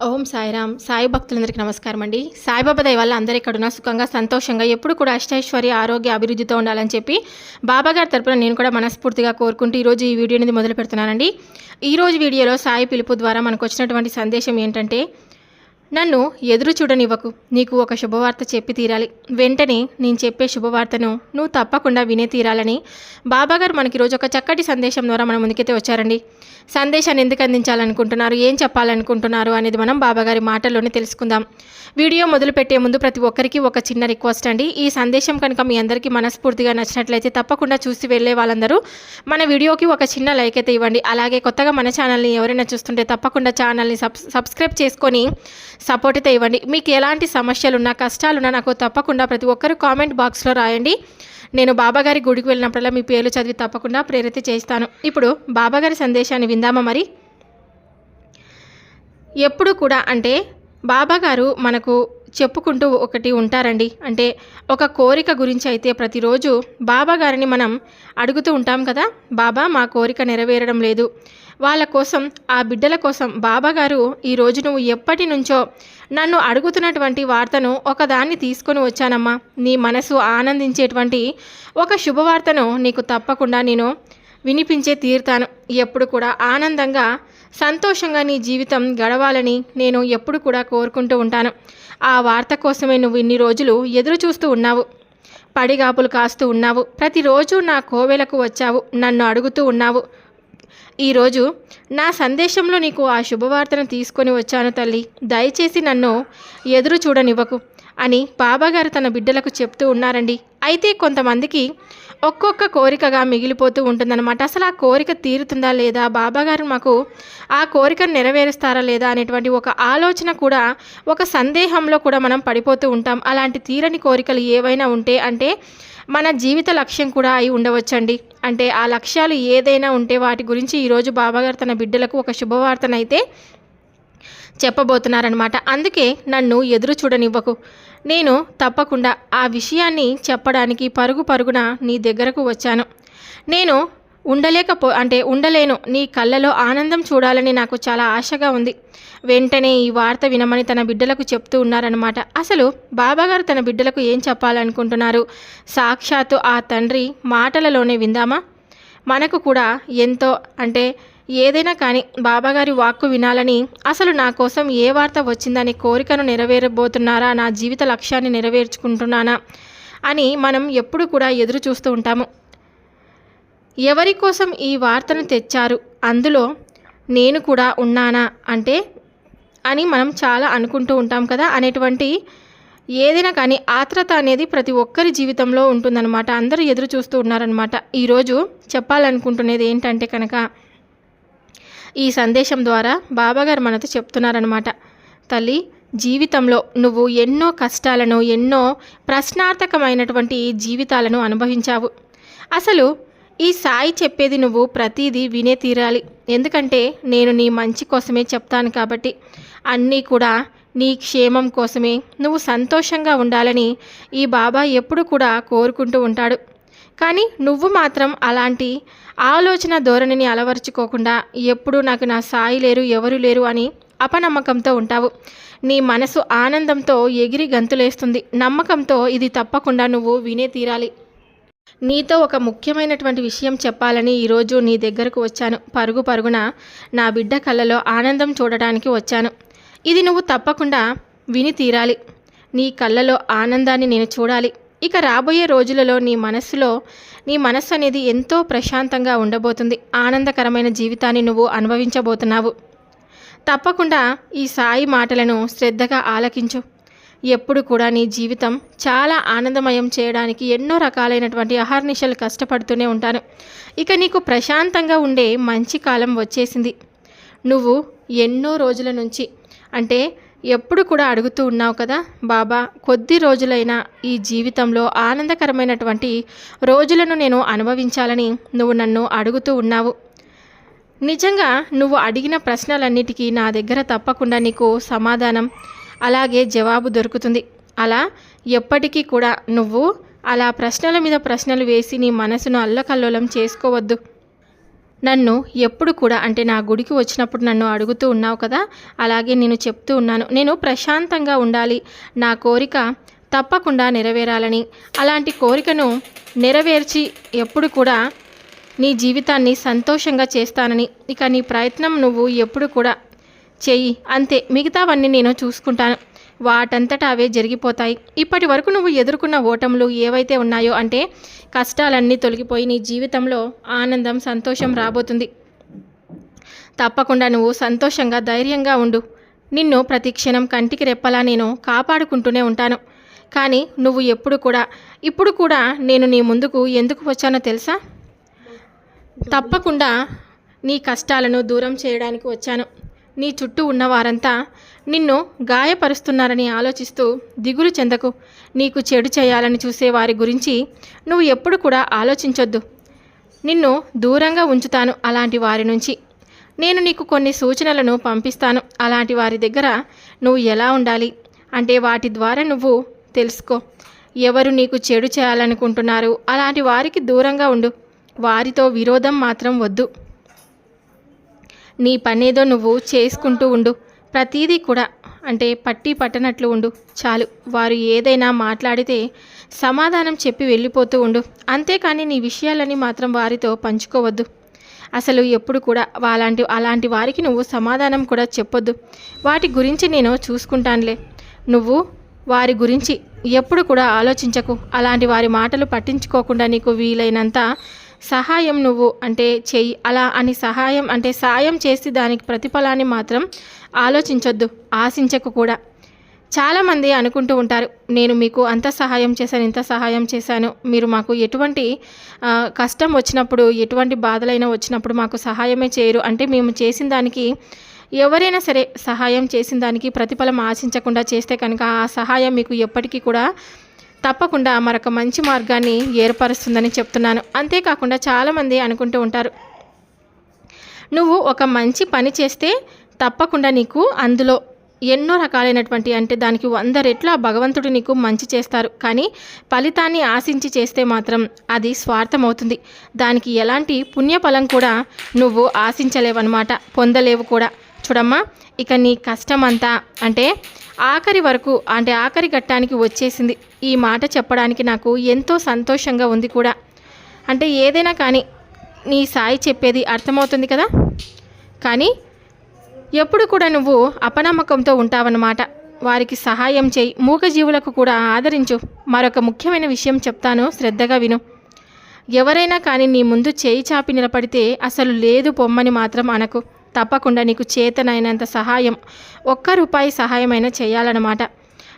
ఓం సాయిరామ్. సాయి భక్తులందరికీ నమస్కారం అండి. సాయిబాబా దయ వల్ల అందరూ ఇక్కడ సుఖంగా సంతోషంగా ఎప్పుడు కూడా అష్టైశ్వర్య ఆరోగ్య అభివృద్ధితో ఉండాలని చెప్పి బాబాగారి తరపున నేను కూడా మనస్ఫూర్తిగా కోరుకుంటూ ఈరోజు ఈ వీడియో అనేది మొదలు పెడుతున్నానండి. ఈరోజు వీడియోలో సాయి పిలుపు ద్వారా మనకు వచ్చినటువంటి సందేశం ఏంటంటే నన్ను ఎదురు చూడనివ్వకు. నీకు ఒక శుభవార్త చెప్పి తీరాలి. వెంటనే నేను చెప్పే శుభవార్తను నువ్వు తప్పకుండా వినే తీరాలని బాబాగారు మనకి రోజు ఒక చక్కటి సందేశం ద్వారా మన ముందుకైతే వచ్చారండి. సందేశాన్ని ఎందుకు అందించాలనుకుంటున్నారు? ఏం చెప్పాలనుకుంటున్నారు? అనేది మనం బాబాగారి మాటల్లోనే తెలుసుకుందాం. వీడియో మొదలుపెట్టే ముందు ప్రతి ఒక్కరికి ఒక చిన్న రిక్వెస్ట్ అండి. ఈ సందేశం కనుక మీ అందరికీ మనస్ఫూర్తిగా నచ్చినట్లయితే తప్పకుండా చూసి వెళ్ళే వాళ్ళందరూ మన వీడియోకి ఒక చిన్న లైక్ అయితే ఇవ్వండి. అలాగే కొత్తగా మన ఛానల్ని ఎవరైనా చూస్తుంటే తప్పకుండా ఛానల్ని సబ్ సబ్స్క్రైబ్ చేసుకొని సపోర్ట్ అయితే ఇవ్వండి. మీకు ఎలాంటి సమస్యలున్నా కష్టాలున్నా నాకు తప్పకుండా ప్రతి ఒక్కరు కామెంట్ బాక్స్లో రాయండి. నేను బాబాగారి గుడికి వెళ్ళినప్పుడల్లా మీ పేర్లు చదివి తప్పకుండా ప్రేరిత చేస్తాను. ఇప్పుడు బాబాగారి సందేశాన్ని విందామా మరి? ఎప్పుడు కూడా అంటే బాబాగారు మనకు చెప్పుకుంటూ ఒకటి ఉంటారండి. అంటే ఒక కోరిక గురించి అయితే ప్రతిరోజు బాబాగారిని మనం అడుగుతూ ఉంటాం కదా బాబా మా కోరిక నెరవేరడం లేదు. వాళ్ళ కోసం ఆ బిడ్డల కోసం బాబాగారు ఈరోజు నువ్వు ఎప్పటి నుంచో నన్ను అడుగుతున్నటువంటి వార్తను ఒకదాన్ని తీసుకొని వచ్చానమ్మా. నీ మనసు ఆనందించేటువంటి ఒక శుభవార్తను నీకు తప్పకుండా నేను వినిపించే తీరుతాను. ఎప్పుడు కూడా ఆనందంగా సంతోషంగా నీ జీవితం గడవాలని నేను ఎప్పుడు కూడా కోరుకుంటూ ఉంటాను. ఆ వార్త కోసమే నువ్వు ఇన్ని రోజులు ఎదురు చూస్తూ ఉన్నావు. పడిగాపులు కాస్తూ ఉన్నావు. ప్రతిరోజు నా కోవెలకు వచ్చావు. నన్ను అడుగుతూ ఉన్నావు. ఈరోజు నా సందేశంలో నీకు ఆ శుభవార్తను తీసుకొని వచ్చాను తల్లి. దయచేసి నన్ను ఎదురు చూడనివ్వకు అని బాబాగారు తన బిడ్డలకు చెప్తూ ఉన్నారండి. అయితే కొంతమందికి ఒక్కొక్క కోరికగా మిగిలిపోతూ ఉంటుందన్నమాట. అసలు ఆ కోరిక తీరుతుందా లేదా? బాబాగారు మాకు ఆ కోరికను నెరవేరుస్తారా లేదా అనేటువంటి ఒక ఆలోచన కూడా ఒక సందేహంలో కూడా మనం పడిపోతూ ఉంటాం. అలాంటి తీరని కోరికలు ఏవైనా ఉంటే అంటే మన జీవిత లక్ష్యం కూడా అయి ఉండవచ్చండి. అంటే ఆ లక్ష్యాలు ఏదైనా ఉంటే వాటి గురించి ఈరోజు బాబాగారు తన బిడ్డలకు ఒక శుభవార్తనైతే చెప్పబోతున్నారనమాట అందుకే నన్ను ఎదురు చూడనివ్వకు. నేను తప్పకుండా ఆ విషయాన్ని చెప్పడానికి పరుగు పరుగున నీ దగ్గరకు వచ్చాను. నేను ఉండలేకపో అంటే ఉండలేను. నీ కళ్ళలో ఆనందం చూడాలని నాకు చాలా ఆశగా ఉంది. వెంటనే ఈ వార్త వినమని తన బిడ్డలకు చెప్తూ ఉన్నారనమాట అసలు బాబాగారు తన బిడ్డలకు ఏం చెప్పాలనుకుంటున్నారు? సాక్షాత్తు ఆ తండ్రి మాటలలోనే విందామా? మనకు కూడా ఎంతో అంటే ఏదైనా కానీ బాబాగారి వాక్కు వినాలని అసలు నా కోసం ఏ వార్త వచ్చిందనే కోరికను నెరవేరబోతున్నారా? నా జీవిత లక్ష్యాన్ని నెరవేర్చుకుంటున్నానా? అని మనం ఎప్పుడు కూడా ఎదురు చూస్తూ ఉంటాము. ఎవరి కోసం ఈ వార్తను తెచ్చారు? అందులో నేను కూడా ఉన్నానా అంటే అని మనం చాలా అనుకుంటూ ఉంటాం కదా? అనేటువంటి ఏదైనా కానీ ఆత్రత అనేది ప్రతి ఒక్కరి జీవితంలో ఉంటుందన్నమాట. అందరూ ఎదురు చూస్తూ ఉన్నారనమాట ఈరోజు చెప్పాలనుకుంటున్నది ఏంటంటే కనుక ఈ సందేశం ద్వారా బాబాగారు మనతో చెప్తున్నారనమాట తల్లి జీవితంలో నువ్వు ఎన్నో కష్టాలను ఎన్నో ప్రశ్నార్థకమైనటువంటి జీవితాలను అనుభవించావు. అసలు ఈ సాయి చెప్పేది నువ్వు ప్రతిదీ వినే తీరాలి. ఎందుకంటే నేను నీ మంచి కోసమే చెప్తాను కాబట్టి. అన్నీ కూడా నీ క్షేమం కోసమే. నువ్వు సంతోషంగా ఉండాలని ఈ బాబా ఎప్పుడు కూడా కోరుకుంటూ ఉంటాడు. కానీ నువ్వు మాత్రం అలాంటి ఆలోచన ధోరణిని అలవర్చుకోకుండా ఎప్పుడు నాకు నా సాయి లేరు ఎవరు లేరు అని అపనమ్మకంతో ఉంటావు. నీ మనసు ఆనందంతో ఎగిరి గంతులేస్తుంది. నమ్మకంతో ఇది తప్పకుండా నువ్వు వినే తీరాలి. నీతో ఒక ముఖ్యమైనటువంటి విషయం చెప్పాలని ఈరోజు నీ దగ్గరకు వచ్చాను. పరుగు పరుగున నా బిడ్డ కళ్ళలో ఆనందం చూడటానికి వచ్చాను. ఇది నువ్వు తప్పకుండా విని తీరాలి. నీ కళ్ళలో ఆనందాన్ని నేను చూడాలి. ఇక రాబోయే రోజులలో నీ మనస్సులో నీ మనస్సు అనేది ఎంతో ప్రశాంతంగా ఉండబోతుంది. ఆనందకరమైన జీవితాన్ని నువ్వు అనుభవించబోతున్నావు. తప్పకుండా ఈ సాయి మాటలను శ్రద్ధగా ఆలకించు. ఎప్పుడు కూడా నీ జీవితం చాలా ఆనందమయం చేయడానికి ఎన్నో రకాలైనటువంటి అహర్నిశలు కష్టపడుతూనే ఉంటాను. ఇక నీకు ప్రశాంతంగా ఉండే మంచి కాలం వచ్చేసింది. నువ్వు ఎన్నో రోజుల నుంచి అంటే ఎప్పుడు కూడా అడుగుతూ ఉన్నావు కదా బాబా కొద్ది రోజులైనా ఈ జీవితంలో ఆనందకరమైనటువంటి రోజులను నేను అనుభవించాలని నువ్వు నన్ను అడుగుతూ ఉన్నావు. నిజంగా నువ్వు అడిగిన ప్రశ్నలన్నిటికీ నా దగ్గర తప్పకుండా నీకు సమాధానం అలాగే జవాబు దొరుకుతుంది. అలా ఎప్పటికీ కూడా నువ్వు అలా ప్రశ్నల మీద ప్రశ్నలు వేసి నీ మనసును అల్లకల్లోలం చేసుకోవద్దు. నన్ను ఎప్పుడు కూడా అంటే నా గుడికి వచ్చినప్పుడు నన్ను అడుగుతూ ఉన్నావు కదా? అలాగే నేను చెప్తూ ఉన్నాను. నేను ప్రశాంతంగా ఉండాలి. నా కోరిక తప్పకుండా నెరవేరాలని. అలాంటి కోరికను నెరవేర్చి ఎప్పుడు కూడా నీ జీవితాన్ని సంతోషంగా చేస్తానని. ఇక నీ ప్రయత్నం నువ్వు ఎప్పుడు కూడా చెయ్యి. అంతే. మిగతావన్నీ నేను చూసుకుంటాను. వాటంతటా అవే జరిగిపోతాయి. ఇప్పటి వరకు నువ్వు ఎదుర్కొన్న ఓటములు ఏవైతే ఉన్నాయో అంటే కష్టాలన్నీ తొలగిపోయి నీ జీవితంలో ఆనందం సంతోషం రాబోతుంది. తప్పకుండా నువ్వు సంతోషంగా ధైర్యంగా ఉండు. నిన్ను ప్రతి క్షణం కంటికి రెప్పలా నేను కాపాడుకుంటూనే ఉంటాను. కానీ నువ్వు ఎప్పుడు కూడా ఇప్పుడు కూడా నేను నీ ముందుకు ఎందుకు వచ్చానో తెలుసా? తప్పకుండా నీ కష్టాలను దూరం చేయడానికి వచ్చాను. నీ చుట్టూ ఉన్నవారంతా నిన్ను గాయపరుస్తున్నారని ఆలోచిస్తూ దిగులు చెందకు. నీకు చెడు చేయాలని చూసే వారి గురించి నువ్వు ఎప్పుడు కూడా ఆలోచించొద్దు. నిన్ను దూరంగా ఉంచుతాను అలాంటి వారి నుంచి. నేను నీకు కొన్ని సూచనలను పంపిస్తాను. అలాంటి వారి దగ్గర నువ్వు ఎలా ఉండాలి? అంటే వాటి ద్వారా నువ్వు తెలుసుకో. ఎవరు నీకు చెడు చేయాలనుకుంటున్నారు? అలాంటి వారికి దూరంగా ఉండు. వారితో విరోధం మాత్రం వద్దు. నీ పనేదో నువ్వు చేసుకుంటూ ఉండు. ప్రతీదీ కూడా అంటే పట్టి పట్టనట్లు ఉండు. చాలు. వారు ఏదైనా మాట్లాడితే సమాధానం చెప్పి వెళ్ళిపోతూ ఉండు. అంతేకాని నీ విషయాలని మాత్రం వారితో పంచుకోవద్దు. అసలు ఎప్పుడు కూడా అలాంటి అలాంటి వారికి నువ్వు సమాధానం కూడా చెప్పొద్దు. వాటి గురించి నేను చూసుకుంటానులే. నువ్వు వారి గురించి ఎప్పుడు కూడా ఆలోచించకు. అలాంటి వారి మాటలు పట్టించుకోకుండా నీకు వీలైనంత సహాయం నువ్వు అంటే చెయ్యి. అలా అని సహాయం అంటే సాయం చేసి దానికి ప్రతిఫలాన్ని మాత్రం ఆలోచించొద్దు. ఆశించకు కూడా. చాలామంది అనుకుంటూ ఉంటారు నేను మీకు అంత సహాయం చేశాను ఇంత సహాయం చేశాను. మీరు మాకు ఎటువంటి కష్టం వచ్చినప్పుడు ఎటువంటి బాధలైనా వచ్చినప్పుడు మాకు సహాయమే చేయరు. అంటే మేము చేసిన దానికి ఎవరైనా సరే సహాయం చేసిన దానికి ప్రతిఫలం ఆశించకుండా చేస్తే కనుక ఆ సహాయం మీకు ఎప్పటికీ కూడా తప్పకుండా మరొక మంచి మార్గాన్ని ఏర్పరుస్తుందని చెప్తున్నాను. అంతేకాకుండా చాలామంది అనుకుంటూ ఉంటారు. నువ్వు ఒక మంచి పని చేస్తే తప్పకుండా నీకు అందులో ఎన్నో రకాలైనటువంటి అంటే దానికి వంద రెట్ల భగవంతుడు నీకు మంచి చేస్తారు. కానీ ఫలితాన్ని ఆశించి చేస్తే మాత్రం అది స్వార్థమవుతుంది. దానికి ఎలాంటి పుణ్యఫలం కూడా నువ్వు ఆశించలేవన్నమాట. పొందలేవు కూడా. చూడమ్మా ఇక నీ కష్టం అంతా అంటే ఆఖరి వరకు అంటే ఆఖరి ఘట్టానికి వచ్చేసింది. ఈ మాట చెప్పడానికి నాకు ఎంతో సంతోషంగా ఉంది కూడా. అంటే ఏదైనా కానీ నీ సాయి చెప్పేది అర్థమవుతుంది కదా? కానీ ఎప్పుడు కూడా నువ్వు అపనమ్మకంతో ఉంటావన్నమాట. వారికి సహాయం చేయి. మూగజీవులకు కూడా ఆదరించు. మరొక ముఖ్యమైన విషయం చెప్తాను శ్రద్ధగా విను. ఎవరైనా కానీ నీ ముందు చేయి చాపి నిలబడితే అసలు లేదు పొమ్మని మాత్రం అనకు. తప్పకుండా నీకు చేతనైనంత సహాయం ఒక్క రూపాయి సహాయమైనా చేయాలన్నమాట.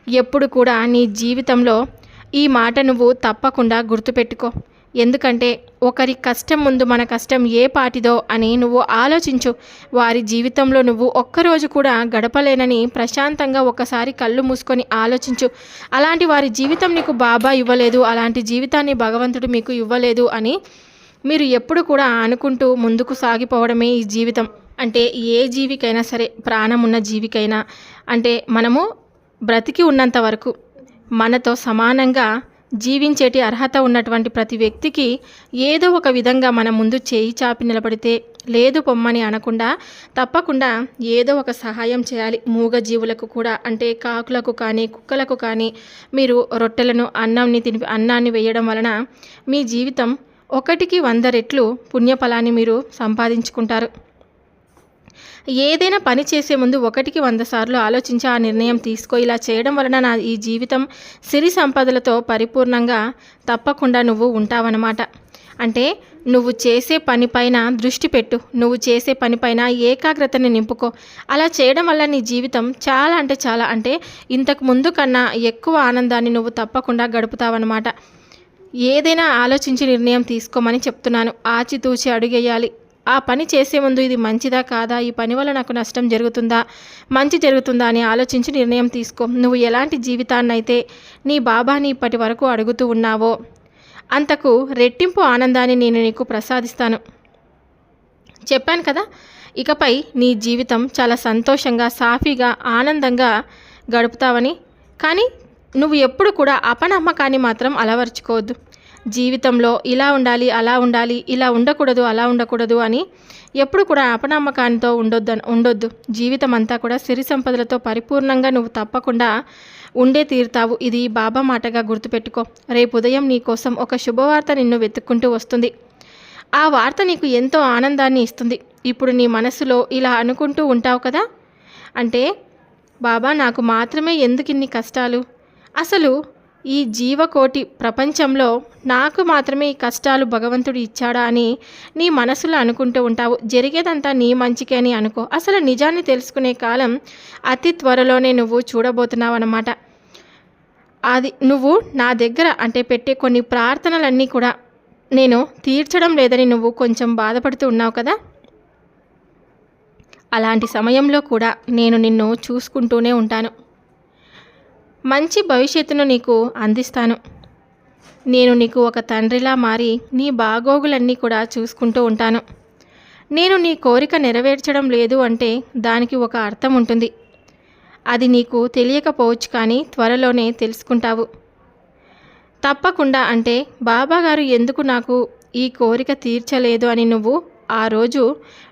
ఎప్పుడు కూడా నీ జీవితంలో ఈ మాట నువ్వు తప్పకుండా గుర్తుపెట్టుకో. ఎందుకంటే ఒకరి కష్టం ముందు మన కష్టం ఏ పాటిదో అని నువ్వు ఆలోచించు. వారి జీవితంలో నువ్వు ఒక్కరోజు కూడా గడపలేనని ప్రశాంతంగా ఒకసారి కళ్ళు మూసుకొని ఆలోచించు. అలాంటి వారి జీవితం నీకు బాబా ఇవ్వలేదు అలాంటి జీవితాన్ని భగవంతుడు మీకు ఇవ్వలేదు అని మీరు ఎప్పుడు కూడా అనుకుంటూ ముందుకు సాగిపోవడమే ఈ జీవితం. అంటే ఏ జీవికైనా సరే ప్రాణం ఉన్న జీవికైనా అంటే మనము బ్రతికి ఉన్నంత వరకు మనతో సమానంగా జీవించేటి అర్హత ఉన్నటువంటి ప్రతి వ్యక్తికి ఏదో ఒక విధంగా మన ముందు చేయి చాపి నిలబడితే లేదు పొమ్మని అనకుండా తప్పకుండా ఏదో ఒక సహాయం చేయాలి. మూగ జీవులకు కూడా అంటే కాకులకు కానీ కుక్కలకు కానీ మీరు రొట్టెలను అన్నంని తిని అన్నాన్ని వేయడం వలన మీ జీవితం ఒకటికి వంద రెట్లు పుణ్యఫలాన్ని మీరు సంపాదించుకుంటారు. ఏదైనా పని చేసే ముందు ఒకటికి వంద సార్లు ఆలోచించి ఆ నిర్ణయం తీసుకో. ఇలా చేయడం వలన నా ఈ జీవితం సిరి సంపదలతో పరిపూర్ణంగా తప్పకుండా నువ్వు ఉంటావన్నమాట. అంటే నువ్వు చేసే పనిపైన దృష్టి పెట్టు. నువ్వు చేసే పనిపైన ఏకాగ్రతని నింపుకో. అలా చేయడం వల్ల నీ జీవితం చాలా అంటే చాలా అంటే ఇంతకు ముందు కన్నా ఎక్కువ ఆనందాన్ని నువ్వు తప్పకుండా గడుపుతావన్నమాట. ఏదైనా ఆలోచించి నిర్ణయం తీసుకోమని చెప్తున్నాను. ఆచితూచి అడుగేయాలి. ఆ పని చేసే ముందు ఇది మంచిదా కాదా? ఈ పని వల్ల నాకు నష్టం జరుగుతుందా? మంచి జరుగుతుందా అని ఆలోచించి నిర్ణయం తీసుకో. నువ్వు ఎలాంటి జీవితాన్నైతే నీ బాబాని ఇప్పటి వరకు అడుగుతూ ఉన్నావో అంతకు రెట్టింపు ఆనందాన్ని నేను నీకు ప్రసాదిస్తాను. చెప్పాను కదా? ఇకపై నీ జీవితం చాలా సంతోషంగా సాఫీగా ఆనందంగా గడుపుతావని. కానీ నువ్వు ఎప్పుడు కూడా అపనమ్మకాన్ని మాత్రం అలవర్చుకోవద్దు. జీవితంలో ఇలా ఉండాలి అలా ఉండాలి ఇలా ఉండకూడదు అలా ఉండకూడదు అని ఎప్పుడు కూడా అపనమ్మకాలతో ఉండొద్దు ఉండొద్దు. జీవితం అంతా కూడా సిరి సంపదలతో పరిపూర్ణంగా నువ్వు తప్పకుండా ఉండే తీరుతావు. ఇది బాబా మాటగా గుర్తుపెట్టుకో. రేపు ఉదయం నీ కోసం ఒక శుభవార్త నిన్ను వెతుక్కుంటూ వస్తుంది. ఆ వార్త నీకు ఎంతో ఆనందాన్ని ఇస్తుంది. ఇప్పుడు నీ మనసులో ఇలా అనుకుంటూ ఉంటావు కదా? అంటే బాబా నాకు మాత్రమే ఎందుకు ఇన్ని కష్టాలు? అసలు ఈ జీవకోటి ప్రపంచంలో నాకు మాత్రమే ఈ కష్టాలు భగవంతుడు ఇచ్చాడా అని నీ మనసులో అనుకుంటూ ఉంటావు. జరిగేదంతా నీ మంచికే అని అనుకో. అసలు నిజాన్ని తెలుసుకునే కాలం అతి త్వరలోనే నువ్వు చూడబోతున్నావు అన్నమాట అది నువ్వు నా దగ్గర అంటే పెట్టే కొన్ని ప్రార్థనలన్నీ కూడా నేను తీర్చడం లేదని నువ్వు కొంచెం బాధపడుతూ ఉన్నావు కదా? అలాంటి సమయంలో కూడా నేను నిన్ను చూసుకుంటూనే ఉంటాను. మంచి భవిష్యత్తును నీకు అందిస్తాను. నేను నీకు ఒక తండ్రిలా మారి నీ బాగోగులన్నీ కూడా చూసుకుంటూ ఉంటాను. నేను నీ కోరిక నెరవేర్చడం లేదు అంటే దానికి ఒక అర్థం ఉంటుంది. అది నీకు తెలియకపోవచ్చు కానీ త్వరలోనే తెలుసుకుంటావు. తప్పకుండా అంటే బాబాగారు ఎందుకు నాకు ఈ కోరిక తీర్చలేదు అని నువ్వు ఆ రోజు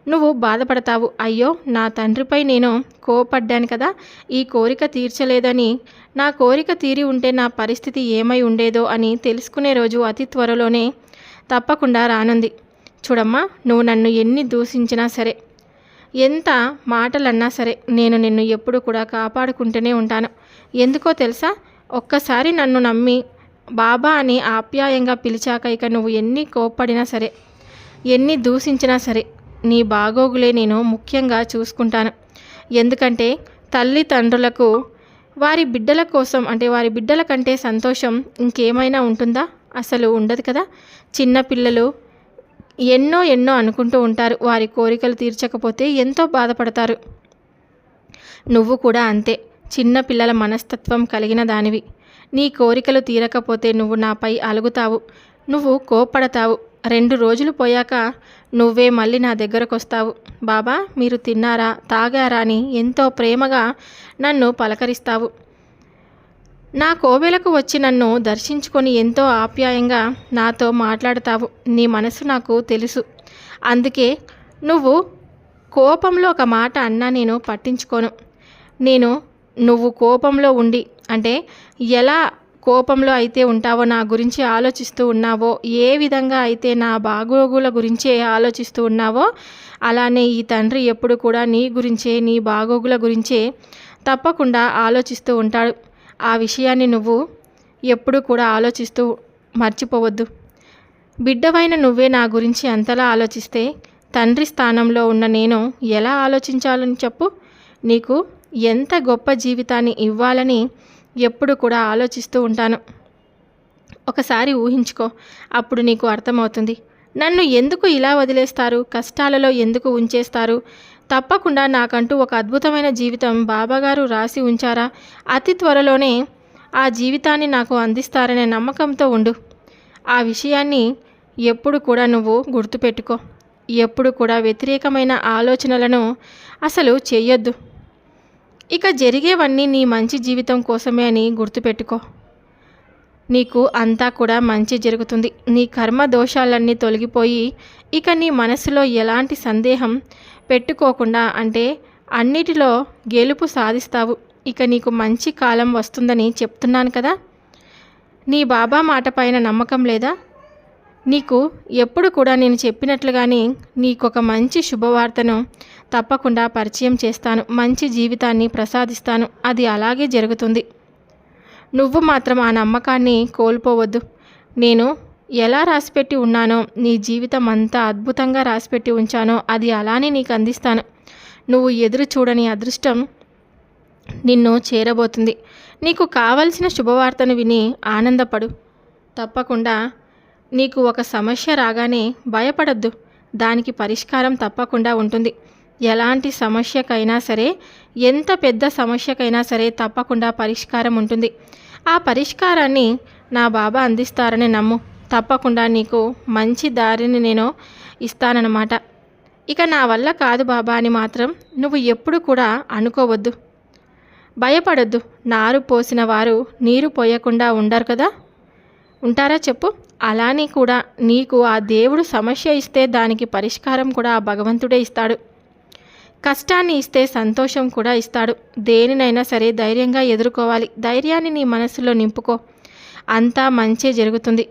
నువ్వు బాధపడతావు. అయ్యో నా తండ్రిపై నేను కోపడ్డాను కదా. ఈ కోరిక తీర్చలేదని. నా కోరిక తీరి ఉంటే నా పరిస్థితి ఏమై ఉండేదో అని తెలుసుకునే రోజు అతి త్వరలోనే తప్పకుండా రానుంది. చూడమ్మా నువ్వు నన్ను ఎన్ని దూషించినా సరే ఎంత మాటలన్నా సరే నేను నిన్ను ఎప్పుడు కూడా కాపాడుకుంటూనే ఉంటాను. ఎందుకో తెలుసా? ఒక్కసారి నన్ను నమ్మి బాబా అని ఆప్యాయంగా పిలిచాక ఇక నువ్వు ఎన్ని కోప్పడినా సరే ఎన్ని దూషించినా సరే నీ బాగోగులే నేను ముఖ్యంగా చూసుకుంటాను. ఎందుకంటే తల్లిదండ్రులకు వారి బిడ్డల కోసం అంటే వారి బిడ్డల కంటే సంతోషం ఇంకేమైనా ఉంటుందా? అసలు ఉండదు కదా. చిన్నపిల్లలు ఎన్నో ఎన్నో అనుకుంటూ ఉంటారు. వారి కోరికలు తీర్చకపోతే ఎంతో బాధపడతారు. నువ్వు కూడా అంతే. చిన్న పిల్లల మనస్తత్వం కలిగిన దానివి. నీ కోరికలు తీరకపోతే నువ్వు నాపై అలుగుతావు. నువ్వు కోపడతావు రెండు రోజులు పోయాక నువ్వే మళ్ళీ నా దగ్గరకు వస్తావు బాబా మీరు తిన్నారా? తాగారా అని ఎంతో ప్రేమగా నన్ను పలకరిస్తావు. నా కోవెలకు వచ్చి నన్ను దర్శించుకొని ఎంతో ఆప్యాయంగా నాతో మాట్లాడతావు. నీ మనసు నాకు తెలుసు. అందుకే నువ్వు కోపంలో ఒక మాట అన్నా నేను పట్టించుకోను. నేను నువ్వు కోపంలో ఉండి అంటే ఎలా కోపంలో అయితే ఉంటావో నా గురించి ఆలోచిస్తూ ఉన్నావో ఏ విధంగా అయితే నా బాగోగుల గురించే ఆలోచిస్తూ ఉన్నావో అలానే ఈ తండ్రి ఎప్పుడు కూడా నీ గురించే నీ బాగోగుల గురించే తప్పకుండా ఆలోచిస్తూ ఉంటాడు. ఆ విషయాన్ని నువ్వు ఎప్పుడు కూడా ఆలోచిస్తూ మర్చిపోవద్దు. బిడ్డవైన నువ్వే నా గురించి అంతలా ఆలోచిస్తే తండ్రి స్థానంలో ఉన్న నేను ఎలా ఆలోచించాలని చెప్పు? నీకు ఎంత గొప్ప జీవితాన్ని ఇవ్వాలని ఎప్పుడు కూడా ఆలోచిస్తూ ఉంటాను. ఒకసారి ఊహించుకో అప్పుడు నీకు అర్థమవుతుంది. నన్ను ఎందుకు ఇలా వదిలేస్తారు? కష్టాలలో ఎందుకు ఉంచేస్తారు? తప్పకుండా నాకంటూ ఒక అద్భుతమైన జీవితం బాబాగారు రాసి ఉంచారా? అతి త్వరలోనే ఆ జీవితాన్ని నాకు అందిస్తారనే నమ్మకంతో ఉండు. ఆ విషయాన్ని ఎప్పుడు కూడా నువ్వు గుర్తుపెట్టుకో. ఎప్పుడు కూడా వ్యతిరేకమైన ఆలోచనలను అసలు చేయొద్దు ఇక జరిగేవన్నీ నీ మంచి జీవితం కోసమే అని గుర్తుపెట్టుకో. నీకు అంతా కూడా మంచి జరుగుతుంది. నీ కర్మ దోషాలన్నీ తొలగిపోయి ఇక నీ మనసులో ఎలాంటి సందేహం పెట్టుకోకుండా అంటే అన్నిటిలో గెలుపు సాధిస్తావు. ఇక నీకు మంచి కాలం వస్తుందని చెప్తున్నాను కదా. నీ బాబా మాట పైన నమ్మకం లేదా? నీకు ఎప్పుడు కూడా నేను చెప్పినట్లుగానే నీకొక మంచి శుభవార్తను తప్పకుండా పరిచయం చేస్తాను. మంచి జీవితాన్ని ప్రసాదిస్తాను. అది అలాగే జరుగుతుంది. నువ్వు మాత్రం ఆ నమ్మకాన్ని కోల్పోవద్దు. నేను ఎలా రాసిపెట్టి ఉన్నానో నీ జీవితం అంతా అద్భుతంగా రాసిపెట్టి ఉంచానో అది అలానే నీకు అందిస్తాను. నువ్వు ఎదురు చూడని అదృష్టం నిన్ను చేరబోతుంది. నీకు కావలసిన శుభవార్తను విని ఆనందపడు. తప్పకుండా నీకు ఒక సమస్య రాగానే భయపడద్దు. దానికి పరిష్కారం తప్పకుండా ఉంటుంది. ఎలాంటి సమస్యకైనా సరే ఎంత పెద్ద సమస్యకైనా సరే తప్పకుండా పరిష్కారం ఉంటుంది. ఆ పరిష్కారాన్ని నా బాబా అందిస్తారని నమ్ము. తప్పకుండా నీకు మంచి దారిని నేను ఇస్తానన్నమాట. ఇక నా వల్ల కాదు బాబా అని మాత్రం నువ్వు ఎప్పుడు కూడా అనుకోవద్దు. భయపడొద్దు. నారు పోసిన వారు నీరు పోయకుండా ఉండరు కదా? ఉంటారా చెప్పు? అలానే కూడా నీకు ఆ దేవుడు సమస్య ఇస్తే దానికి పరిష్కారం కూడా ఆ భగవంతుడే ఇస్తాడు. కష్టాన్ని ఇస్తే సంతోషం కూడా ఇస్తాడు. దేనినైనా సరే ధైర్యంగా ఎదుర్కోవాలి. ధైర్యాన్ని నీ మనసులో నింపుకో. అంతా మంచే జరుగుతుంది.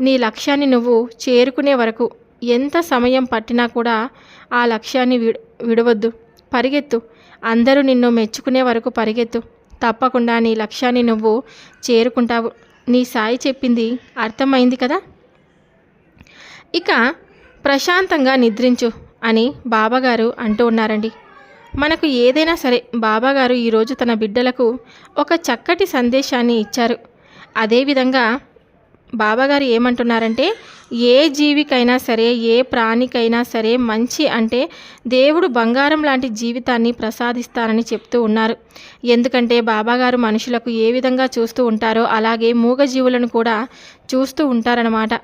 నీ లక్ష్యాన్ని నువ్వు చేరుకునే వరకు ఎంత సమయం పట్టినా కూడా ఆ లక్ష్యాన్ని విడ విడవద్దు. పరిగెత్తు. అందరూ నిన్ను మెచ్చుకునే వరకు పరిగెత్తు. తప్పకుండా నీ లక్ష్యాన్ని నువ్వు చేరుకుంటావు. నీ సాయి చెప్పింది అర్థమైంది కదా? ఇక ప్రశాంతంగా నిద్రించు అని బాబాగారు అంటూ ఉన్నారండి. మనకు ఏదైనా సరే బాబాగారు ఈరోజు తన బిడ్డలకు ఒక చక్కటి సందేశాన్ని ఇచ్చారు. అదేవిధంగా బాబాగారు ఏమంటున్నారంటే ఏ జీవికైనా సరే ఏ ప్రాణికైనా సరే మంచి అంటే దేవుడు బంగారం లాంటి జీవితాన్ని ప్రసాదిస్తారని చెప్తూ ఉన్నారు. ఎందుకంటే బాబాగారు మనుషులకు ఏ విధంగా చూస్తూ ఉంటారో అలాగే మూగజీవులను కూడా చూస్తూ ఉంటారనమాట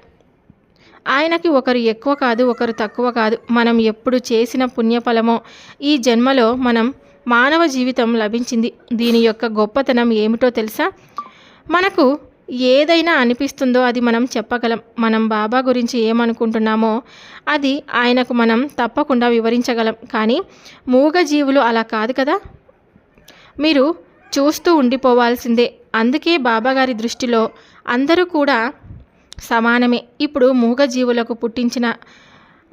ఆయనకి ఒకరు ఎక్కువ కాదు ఒకరు తక్కువ కాదు. మనం ఎప్పుడు చేసిన పుణ్యఫలమో ఈ జన్మలో మనం మానవ జీవితం లభించింది. దీని యొక్క గొప్పతనం ఏమిటో తెలుసా? మనకు ఏదైనా అనిపిస్తుందో అది మనం చెప్పగలం. మనం బాబా గురించి ఏమనుకుంటున్నామో అది ఆయనకు మనం తప్పకుండా వివరించగలం. కానీ మూగజీవులు అలా కాదు కదా? మీరు చూస్తూ ఉండిపోవాల్సిందే. అందుకే బాబాగారి దృష్టిలో అందరూ కూడా సమానమే. ఇప్పుడు మూగజీవులకు పుట్టించిన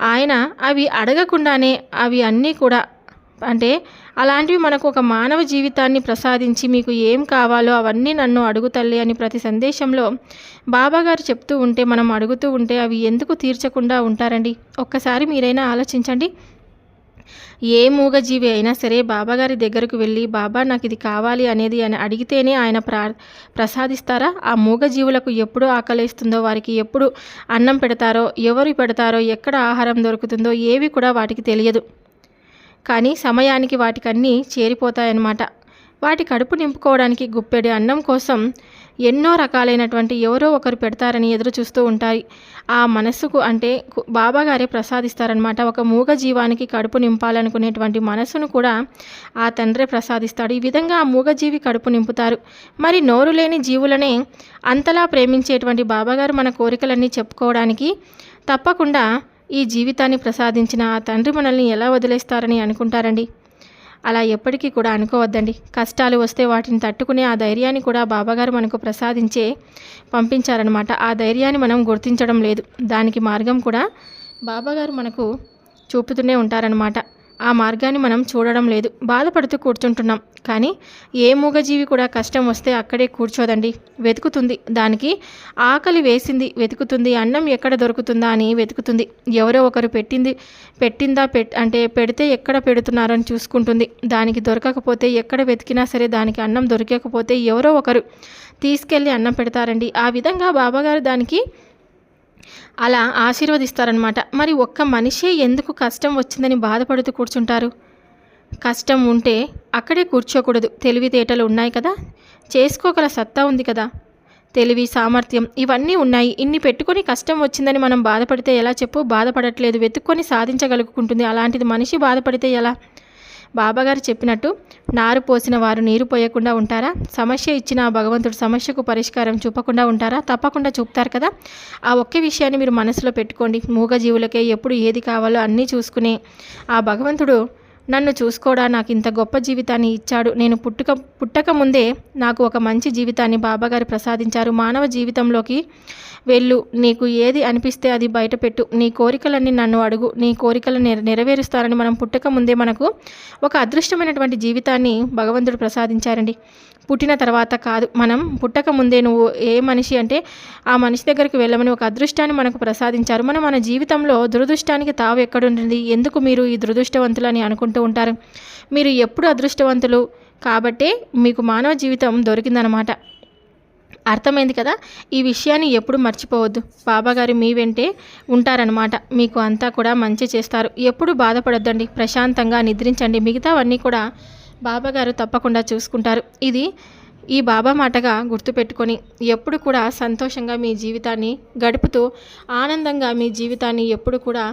ఆయన అవి అడగకుండానే అవి అన్నీ కూడా అంటే అలాంటివి మనకు ఒక మానవ జీవితాన్ని ప్రసాదించి మీకు ఏం కావాలో అవన్నీ నన్ను అడుగు తల్లి అని ప్రతి సందేశంలో బాబాగారు చెప్తూ ఉంటే మనం అడుగుతూ ఉంటే అవి ఎందుకు తీర్చకుండా ఉంటారండి? ఒక్కసారి మీరైనా ఆలోచించండి. ఏ మూగజీవి అయినా సరే బాబాగారి దగ్గరకు వెళ్ళి బాబా నాకు ఇది కావాలి అనేది అని అడిగితేనే ఆయన ప్రా ప్రసాదిస్తారా? ఆ మూగజీవులకు ఎప్పుడు ఆకలిస్తుందో వారికి ఎప్పుడు అన్నం పెడతారో ఎవరు పెడతారో ఎక్కడ ఆహారం దొరుకుతుందో ఏవి కూడా వాటికి తెలియదు. కానీ సమయానికి వాటికన్నీ చేరిపోతాయన్నమాట. వాటి కడుపు నింపుకోవడానికి గుప్పెడి అన్నం కోసం ఎన్నో రకాలైనటువంటి ఎవరో ఒకరు పెడతారని ఎదురు చూస్తూ ఉంటాయి ఆ మనస్సుకు అంటే బాబాగారే ప్రసాదిస్తారనమాట ఒక మూగ జీవానికి కడుపు నింపాలనుకునేటువంటి మనస్సును కూడా ఆ తండ్రే ప్రసాదిస్తాడు. ఈ విధంగా ఆ మూగజీవి కడుపు నింపుతారు. మరి నోరు లేని జీవులనే అంతలా ప్రేమించేటువంటి బాబాగారు మన కోరికలన్నీ చెప్పుకోవడానికి తప్పకుండా ఈ జీవితాన్ని ప్రసాదించిన ఆ తండ్రి మనల్ని ఎలా వదిలేస్తారని అనుకుంటారండి? అలా ఎప్పటికీ కూడా అనుకోవద్దండి. కష్టాలు వస్తే వాటిని తట్టుకునే ఆ ధైర్యాన్ని కూడా బాబాగారు మనకు ప్రసాదించే పంపించారనమాట ఆ ధైర్యాన్ని మనం గుర్తించడం లేదు. దానికి మార్గం కూడా బాబాగారు మనకు చూపుతూనే ఉంటారనమాట ఆ మార్గాన్ని మనం చూడడం లేదు. బాధపడుతూ కూర్చుంటున్నాం. కానీ ఏ మూగజీవి కూడా కష్టం వస్తే అక్కడే కూర్చోదండి. వెతుకుతుంది. దానికి ఆకలి వేసింది. వెతుకుతుంది. అన్నం ఎక్కడ దొరుకుతుందా అని వెతుకుతుంది. ఎవరో ఒకరు పెట్టింది పెట్టిందా పెట్ అంటే పెడితే ఎక్కడ పెడుతున్నారో అని చూసుకుంటుంది. దానికి దొరకకపోతే ఎక్కడ వెతికినా సరే దానికి అన్నం దొరకకపోతే ఎవరో ఒకరు తీసుకెళ్ళి అన్నం పెడతారండి. ఆ విధంగా బాబాగారు దానికి అలా ఆశీర్వదిస్తారనమాట మరి ఒక్క మనిషే ఎందుకు కష్టం వచ్చిందని బాధపడుతూ కూర్చుంటారు? కష్టం ఉంటే అక్కడే కూర్చోకూడదు. తెలివితేటలు ఉన్నాయి కదా? చేసుకోగల సత్తా ఉంది కదా? తెలివి సామర్థ్యం ఇవన్నీ ఉన్నాయి. ఇన్ని పెట్టుకొని కష్టం వచ్చిందని మనం బాధపడితే ఎలా చెప్పు? బాధపడట్లేదు. వెతుక్కొని సాధించగలుగుకుంటుంది. అలాంటిది మనిషి బాధపడితే ఎలా? బాబాగారు చెప్పినట్టు నారు పోసిన వారు నీరు పోయకుండా ఉంటారా? సమస్య ఇచ్చిన భగవంతుడు సమస్యకు పరిష్కారం చూపకుండా ఉంటారా? తప్పకుండా చూపుతారు కదా. ఆ ఒక్క విషయాన్ని మీరు మనసులో పెట్టుకోండి. మూగజీవులకే ఎప్పుడు ఏది కావాలో అన్నీ చూసుకుని ఆ భగవంతుడు నన్ను చూసుకోడా? నాకు ఇంత గొప్ప జీవితాన్ని ఇచ్చాడు. నేను పుట్టుక పుట్టక ముందే నాకు ఒక మంచి జీవితాన్ని బాబాగారు ప్రసాదించారు. మానవ జీవితంలోకి వెళ్ళు. నీకు ఏది అనిపిస్తే అది బయటపెట్టు. నీ కోరికలన్నీ నన్ను అడుగు. నీ కోరికలు నెరవేరుస్తారని మనం పుట్టక ముందే మనకు ఒక అదృష్టమైనటువంటి జీవితాన్ని భగవంతుడు ప్రసాదించారండి. పుట్టిన తర్వాత కాదు. మనం పుట్టక ముందే నువ్వు ఏ మనిషి అంటే ఆ మనిషి దగ్గరికి వెళ్ళమని ఒక అదృష్టాన్ని మనకు ప్రసాదించారు. మనం మన జీవితంలో దురదృష్టానికి తావు ఎక్కడుంటుంది? ఎందుకు మీరు ఈ దురదృష్టవంతులని అనుకుంటూ ఉంటారు? మీరు ఎప్పుడు అదృష్టవంతులు? కాబట్టే మీకు మానవ జీవితం దొరికిందనమాట అర్థమైంది కదా? ఈ విషయాన్ని ఎప్పుడు మర్చిపోవద్దు. బాబాగారు మీ వెంటే ఉంటారనమాట మీకు అంతా కూడా మంచి చేస్తారు. ఎప్పుడు బాధపడొద్దండి. ప్రశాంతంగా నిద్రించండి. మిగతావన్నీ కూడా బాబాగారు తప్పకుండా చూసుకుంటారు. ఇది ఈ బాబా మాటగా గుర్తుపెట్టుకొని ఎప్పుడు కూడా సంతోషంగా మీ జీవితాన్ని గడుపుతూ ఆనందంగా మీ జీవితాన్ని ఎప్పుడు కూడా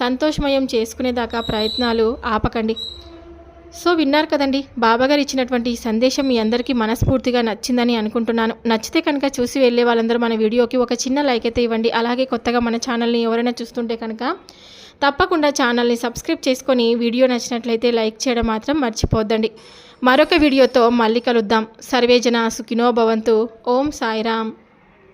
సంతోషమయం చేసుకునేదాకా ప్రయత్నాలు ఆపకండి. సో విన్నారు కదండి బాబాగారు ఇచ్చినటువంటి ఈ సందేశం మీ అందరికీ మనస్ఫూర్తిగా నచ్చిందని అనుకుంటున్నాను. నచ్చితే కనుక చూసి వెళ్ళే వాళ్ళందరూ మన వీడియోకి ఒక చిన్న లైక్ అయితే ఇవ్వండి. అలాగే కొత్తగా మన ఛానల్ని ఎవరైనా చూస్తుంటే కనుక తప్పకుండా ఛానల్ని సబ్స్క్రైబ్ చేసుకొని వీడియో నచ్చినట్లయితే లైక్ చేయడం మాత్రం మర్చిపోద్దండి. మరొక వీడియోతో మళ్ళీ కలుద్దాం. సర్వేజన సుఖినో భవంతు. ఓం సాయిరామ్.